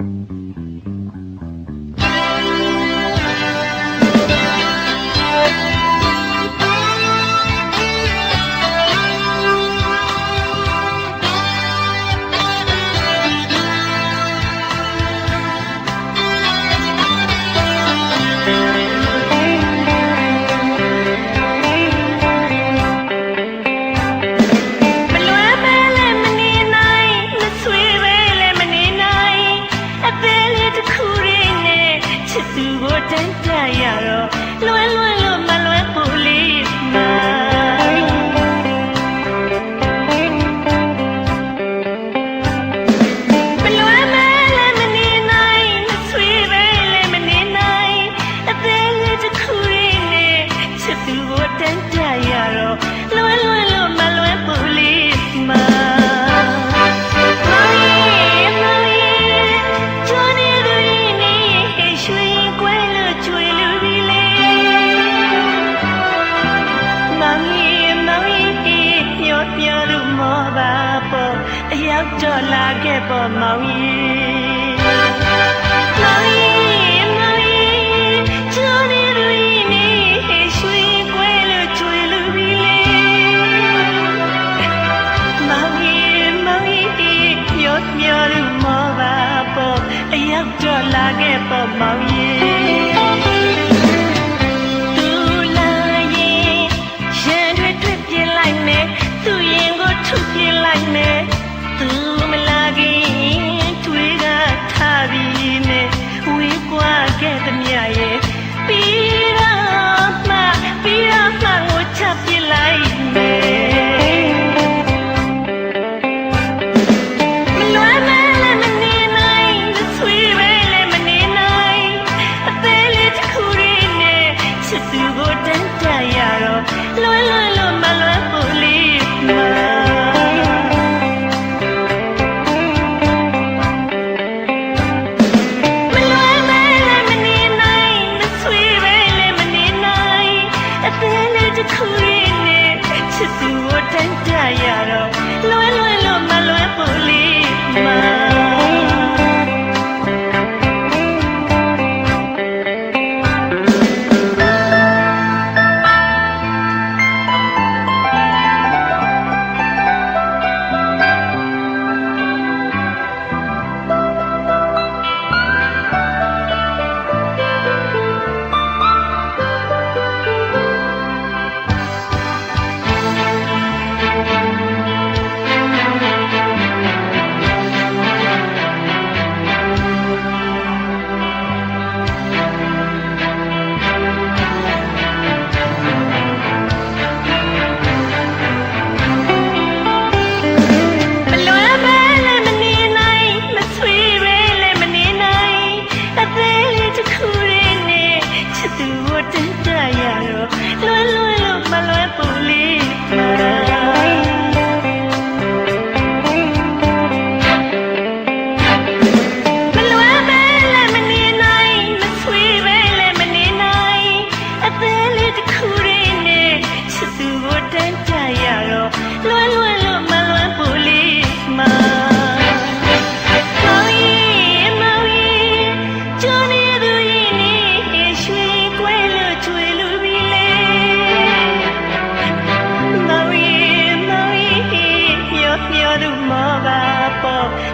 Mm-hmm. ciclo အရောက်ကြော်လာခဲ့ပေါ်မောင်ကြီးမောင်ကြီးတော်လာခဲ့ပေါ်မောင်ရဲ့သူလာရင်ရန်တွေတွေ့ပြလိုက်မယ်သူရင်ကိုထုတ်ပြလိုက်မယ် တွေနဲ့ချစ်သူကိုတန်းကြရတော့လွယ်လွယ်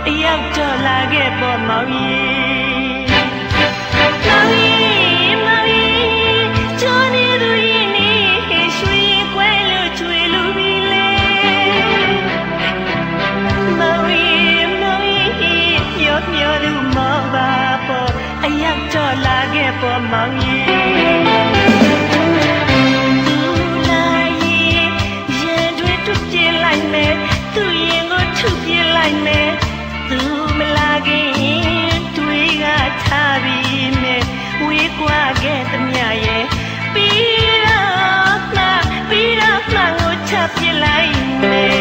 တယောက်ကြော်လာခဲ့ပေါ်မောင်ရီမောင်ရီမောင်ရီချိုးနေသူရင်နေရွှေကွဲလို့ချွေလူပြီလေမောင်ရီမောင်ရီမျောမျောသူမောပါပေါ်အယောက်ကြော်လာခဲ့ပေါ်မောင်ရီလိုက်မယ်သူရင်ကိုထုပြလိုက်မယ် သူမလာခင်တွေ့ကထားပြီးနဲ့ဝေးကွာခဲ့သမျှရဲ့ပြီးတော့မှပြီးတော့မှငိုချပြလိုက်မယ်